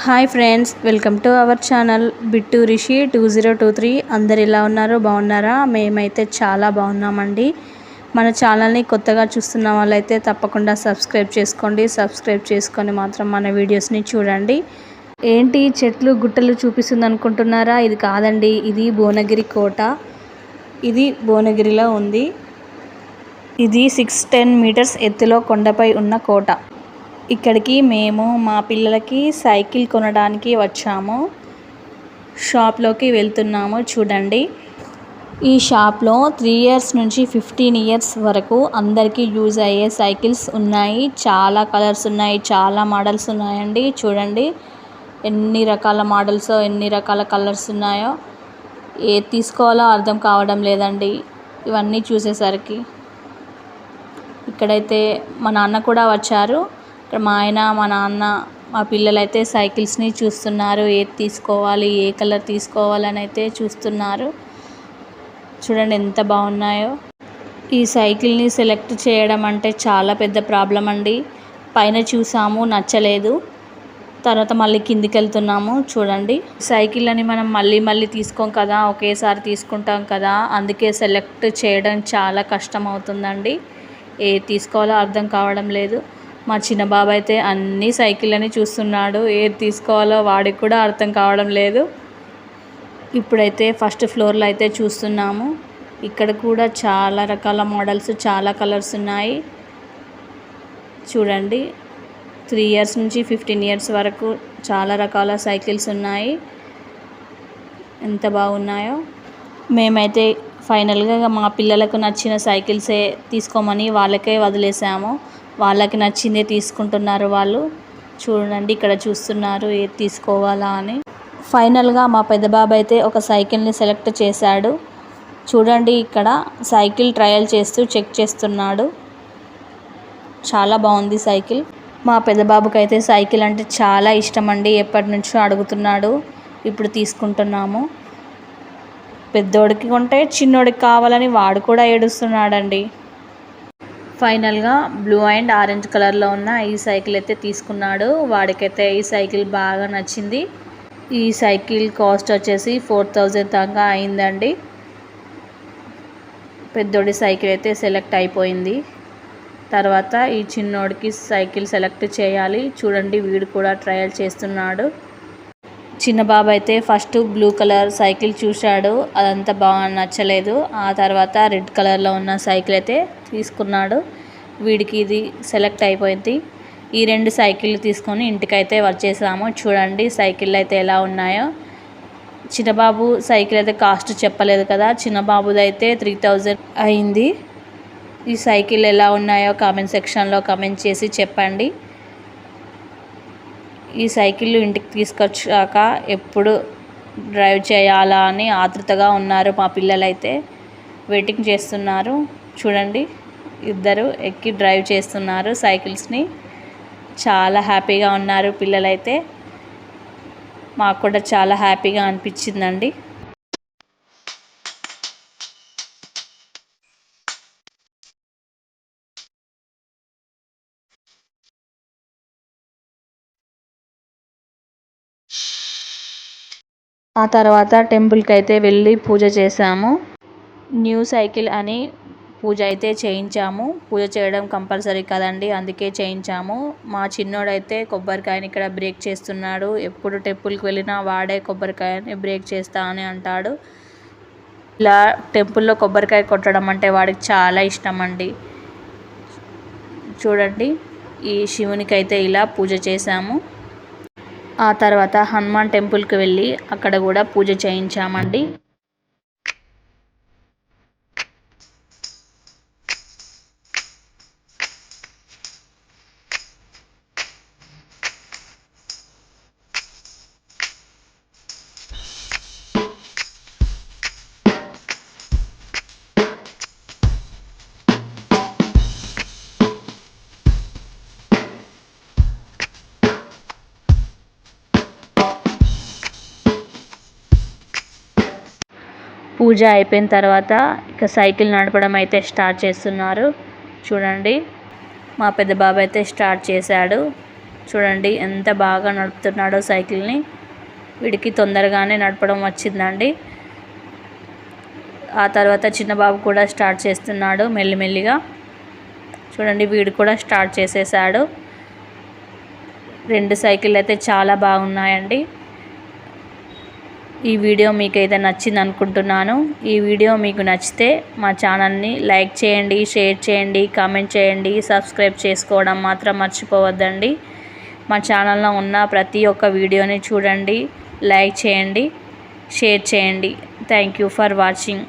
Hi friends welcome to our channel Bittu Rishi two zero two three. అందరు ఎలా ఉన్నారు? బాగున్నారా? మేమైతే చాలా బాగున్నామండి. మన ఛానల్ని కొత్తగా చూస్తున్న వాళ్ళైతే తప్పకుండా సబ్స్క్రైబ్ చేసుకోండి. సబ్స్క్రైబ్ చేసుకొని మాత్రం మన వీడియోస్ని చూడండి. ఏంటి? చెట్లు గుట్టలు చూపిస్తుంది అనుకుంటున్నారా ఇది కాదండి ఇది భువనగిరి కోట. ఇది భువనగిరిలో ఉంది. ఇది సిక్స్ టెన్ మీటర్స్ ఎత్తులో కొండపై ఉన్న కోట. ఇక్కడికి మేము మా పిల్లలకి సైకిల్ కొనడానికి వచ్చాము. షాప్లోకి వెళ్తున్నాము చూడండి. ఈ షాప్లో త్రీ ఇయర్స్ నుంచి ఫిఫ్టీన్ ఇయర్స్ వరకు అందరికీ యూజ్ అయ్యే సైకిల్స్ ఉన్నాయి. చాలా కలర్స్ ఉన్నాయి చాలా మోడల్స్ ఉన్నాయండి. చూడండి ఎన్ని రకాల మోడల్స్ ఎన్ని రకాల కలర్స్ ఉన్నాయో ఏది తీసుకోవాలో అర్థం కావడం లేదండి. ఇవన్నీ చూసేసరికి. ఇక్కడైతే మా నాన్న కూడా వచ్చారు. ఇక్కడ మా ఆయన మా నాన్న మా పిల్లలైతే సైకిల్స్ని చూస్తున్నారు. ఏది తీసుకోవాలి ఏ కలర్ తీసుకోవాలని అయితే చూస్తున్నారు. చూడండి ఎంత బాగున్నాయో. ఈ సైకిల్ని సెలెక్ట్ చేయడం అంటే చాలా పెద్ద ప్రాబ్లం అండి. పైన చూసాము నచ్చలేదు. తర్వాత మళ్ళీ కిందికి వెళ్తున్నాము చూడండి. సైకిల్ అని మనం మళ్ళీ మళ్ళీ తీసుకోం కదా ఒకేసారి తీసుకుంటాం కదా అందుకే సెలెక్ట్ చేయడం చాలా కష్టం అవుతుందండి ఏ తీసుకోవాలో అర్థం కావడం లేదు. మా చిన్న బాబు అయితే అన్ని సైకిళ్ళని చూస్తున్నాడు. ఏది తీసుకోవాలో వాడికి కూడా అర్థం కావడం లేదు. ఇప్పుడైతే ఫస్ట్ ఫ్లోర్లో అయితే చూస్తున్నాము. ఇక్కడ కూడా చాలా రకాల మోడల్స్ చాలా కలర్స్ ఉన్నాయి. చూడండి. త్రీ ఇయర్స్ నుంచి ఫిఫ్టీన్ ఇయర్స్ వరకు చాలా రకాల సైకిల్స్ ఉన్నాయి. ఎంత బాగున్నాయో. మేమైతే ఫైనల్గా మా పిల్లలకు నచ్చిన సైకిల్సే తీసుకోమని వాళ్ళకే వదిలేసాము. వాళ్ళకి నచ్చిందే తీసుకుంటున్నారు వాళ్ళు. చూడండి ఇక్కడ చూస్తున్నారు ఏది తీసుకోవాలా అని. ఫైనల్గా మా పెద్ద బాబు అయితే ఒక సైకిల్ని సెలెక్ట్ చేశాడు. చూడండి ఇక్కడ సైకిల్ ట్రయల్ చేస్తూ చెక్ చేస్తున్నాడు. చాలా బాగుంది సైకిల్. మా పెద్ద బాబుకి అయితే సైకిల్ అంటే చాలా ఇష్టం అండి ఎప్పటి నుంచో అడుగుతున్నాడు. ఇప్పుడు తీసుకుంటున్నాము. పెద్దోడికి కొంటే చిన్నోడికి కావాలని వాడు కూడా ఏడుస్తున్నాడండి. ఫైనల్గా బ్లూ అండ్ ఆరెంజ్ కలర్లో ఉన్న ఈ సైకిల్ అయితే తీసుకున్నాడు. వాడికైతే ఈ సైకిల్ బాగా నచ్చింది. ఈ సైకిల్ కాస్ట్ వచ్చేసి ఫోర్ థౌజండ్ దాకా అయిందండి. పెద్దోడి సైకిల్ అయితే సెలెక్ట్ అయిపోయింది. తర్వాత ఈ చిన్నోడికి సైకిల్ సెలెక్ట్ చేయాలి. చూడండి వీడు కూడా ట్రయల్ చేస్తున్నాడు. చిన్న బాబు అయితే ఫస్ట్ బ్లూ కలర్ సైకిల్ చూశాడు. అదంతా బాగా నచ్చలేదు. ఆ తర్వాత రెడ్ కలర్లో ఉన్న సైకిల్ అయితే తీసుకున్నాడు. వీడికి ఇది సెలెక్ట్ అయిపోయింది. ఈ రెండు సైకిళ్ళు తీసుకొని ఇంటికైతే వచ్చేసాము. చూడండి సైకిళ్ళు అయితే ఎలా ఉన్నాయో. చిన్నబాబు సైకిల్ అయితే కాస్ట్ చెప్పలేదు కదా. చిన్నబాబుది అయితే త్రీ థౌజండ్ అయింది. ఈ సైకిల్ ఎలా ఉన్నాయో కామెంట్ సెక్షన్లో కామెంట్ చేసి చెప్పండి. ఈ సైకిల్ ఇంటికి తీసుకొచ్చాక ఎప్పుడు డ్రైవ్ చేయాలా అని ఆతృతగా ఉన్నారు మా పిల్లలైతే. వెయిటింగ్ చేస్తున్నారు. చూడండి ఇద్దరు ఎక్కి డ్రైవ్ చేస్తున్నారు సైకిల్స్ని. చాలా హ్యాపీగా ఉన్నారు పిల్లలైతే. మాకు కూడా చాలా హ్యాపీగా అనిపించిందండి. ఆ తర్వాత టెంపుల్కి అయితే వెళ్ళి పూజ చేసాము న్యూ సైకిల్ అని పూజ అయితే చేయించాము. పూజ చేయడం కంపల్సరీ కదండి అందుకే చేయించాము. మా చిన్నోడైతే కొబ్బరికాయని ఇక్కడ బ్రేక్ చేస్తున్నాడు. ఎప్పుడు టెంపుల్కి వెళ్ళినా వాడే కొబ్బరికాయని బ్రేక్ చేస్తా అని అంటాడు. ఇలా టెంపుల్లో కొబ్బరికాయ కొట్టడం అంటే వాడికి చాలా ఇష్టం అండి చూడండి ఈ శివునికి అయితే ఇలా పూజ చేశాము. ఆ తర్వాత హనుమాన్ టెంపుల్కి వెళ్ళి అక్కడ కూడా పూజ చేయించామండి. పూజ అయిపోయిన తర్వాత ఇక సైకిల్ నడపడం అయితే స్టార్ట్ చేస్తున్నారు. చూడండి. మా పెద్ద బాబు అయితే స్టార్ట్ చేశాడు. చూడండి ఎంత బాగా నడుపుతున్నాడో సైకిల్ని. వీడికి తొందరగానే నడపడం వచ్చిందండి. ఆ తర్వాత చిన్న బాబు కూడా స్టార్ట్ చేస్తున్నాడు మెల్లిమెల్లిగా. చూడండి వీడు కూడా స్టార్ట్ చేసేసాడు రెండు సైకిల్ అయితే చాలా బాగున్నాయండి. ఈ వీడియో మీకు అయితే నచ్చింది అనుకుంటున్నాను. ఈ వీడియో మీకు నచ్చితే మా ఛానల్ని లైక్ చేయండి షేర్ చేయండి కామెంట్ చేయండి సబ్స్క్రైబ్ చేసుకోవడం మాత్రం మర్చిపోవద్దండి. మా ఛానల్లో ఉన్న ప్రతి ఒక్క వీడియోని చూడండి లైక్ చేయండి షేర్ చేయండి. Thank you for watching.